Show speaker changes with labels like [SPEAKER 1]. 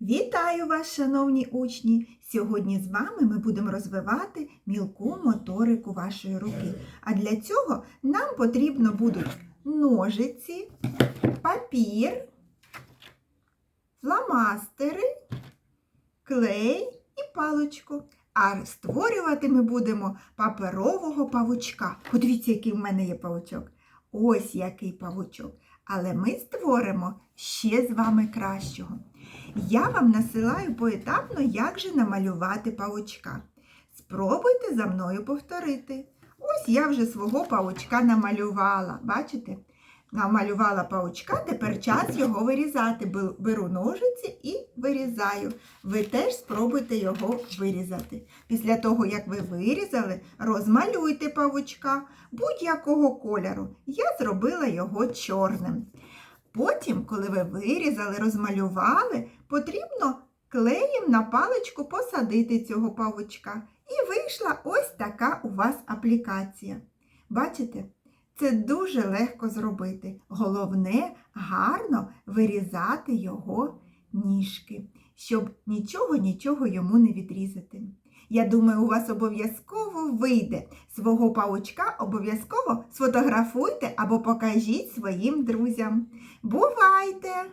[SPEAKER 1] Вітаю вас, шановні учні! Сьогодні з вами ми будемо розвивати мілку моторику вашої руки. А для цього нам потрібно будуть ножиці, папір, фломастери, клей і паличку. А створювати ми будемо паперового павучка. Подивіться, який в мене є павучок. Ось який павучок. Але ми створимо ще з вами кращого. Я вам насилаю поетапно, як же намалювати павучка. Спробуйте за мною повторити. Ось я вже свого павучка намалювала. Бачите? Намалювала павучка, тепер час його вирізати. Беру ножиці і вирізаю. Ви теж спробуйте його вирізати. Після того, як ви вирізали, розмалюйте павучка будь-якого кольору. Я зробила його чорним. Потім, коли ви вирізали, розмалювали, потрібно клеєм на паличку посадити цього павучка. І вийшла ось така у вас аплікація. Бачите? Це дуже легко зробити. Головне гарно вирізати його ніжки, щоб нічого нічого йому не відрізати. Я думаю, у вас обов'язково вийде. Свого паучка, обов'язково сфотографуйте або покажіть своїм друзям. Бувайте!